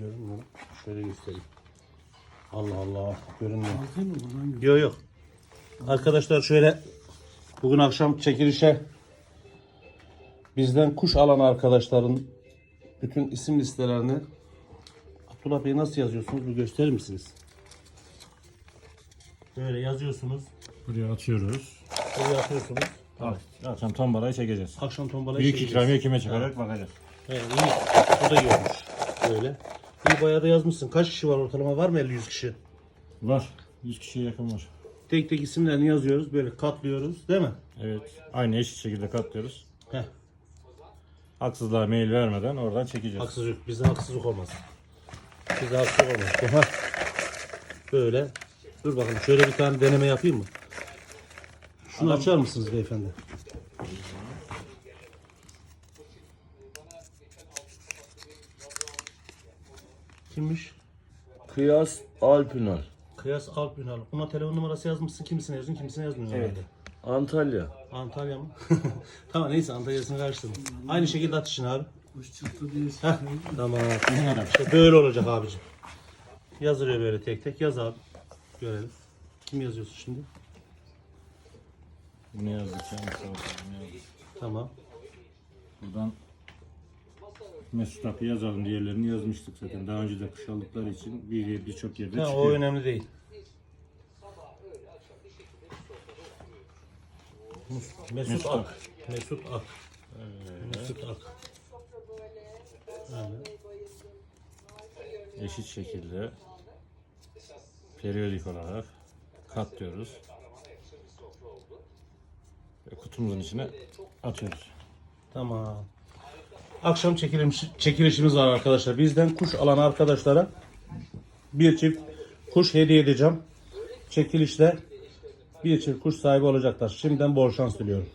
Görünmüyor. Şöyle göstereyim. Allah Allah. Görünmüyor. Yok. Yok. Arkadaşlar şöyle bugün akşam çekilişe bizden kuş alan arkadaşların bütün isim listelerini Abdullah Bey nasıl yazıyorsunuz? Bir gösterir misiniz? Böyle yazıyorsunuz. Buraya atıyoruz. Buraya atıyorsunuz. Akşam tombalayı çekeceğiz. Akşam tombalayı Büyük çekeceğiz. ikramiye kime çıkacak bakacağız. He, iyi. O da iyi olmuş. Böyle. İyi bayağı da yazmışsın. Kaç kişi var ortalama? Var mı 50-100 kişi? Var. 100 kişiye yakın var. Tek tek isimlerini yazıyoruz. Böyle katlıyoruz. Değil mi? Evet. Aynı eşit şekilde katlıyoruz. Heh. Haksızlığa mail vermeden oradan çekeceğiz. Haksızlık. Bizde haksızlık olmaz. Bizde haksızlık olmaz. Oha. Böyle. Dur bakalım. Şöyle bir tane deneme yapayım mı? Şunu açar mısınız beyefendi? Kimmiş? Kıyas Alpünal. Kıyas Alp Ünal. Ona telefon numarası yazmışsın. Kimisine yazıyorsun, kimisine yazmıyorsun. herhalde. Antalya. Antalya mı? tamam neyse Antalya'sını karıştırdım. Aynı şekilde atışın abi. Kuş çıktı diye Heh, tamam. İşte böyle olacak abicim. Yazılıyor böyle tek tek. Yaz abi. Görelim. Kim yazıyorsun şimdi? Bunu yazdık ya. Mustafa Bey, bunu yazdık. Tamam. Buradan Mesut Akı yazalım diğerlerini yazmıştık zaten. Daha önce de kuş aldıkları için bir birçok yerde Ha, çıkıyor. o önemli değil. Mesut, Mesut Ak. Ak. Mesut Ak. Mesut Ak. Evet. Eşit şekilde periyodik olarak katlıyoruz. Ve kutumuzun içine atıyoruz. Tamam. Akşam çekiliş, çekilişimiz var arkadaşlar. Bizden kuş alan arkadaşlara bir çift kuş hediye edeceğim. Çekilişte bir çift kuş sahibi olacaklar. Şimdiden bol şans diliyorum.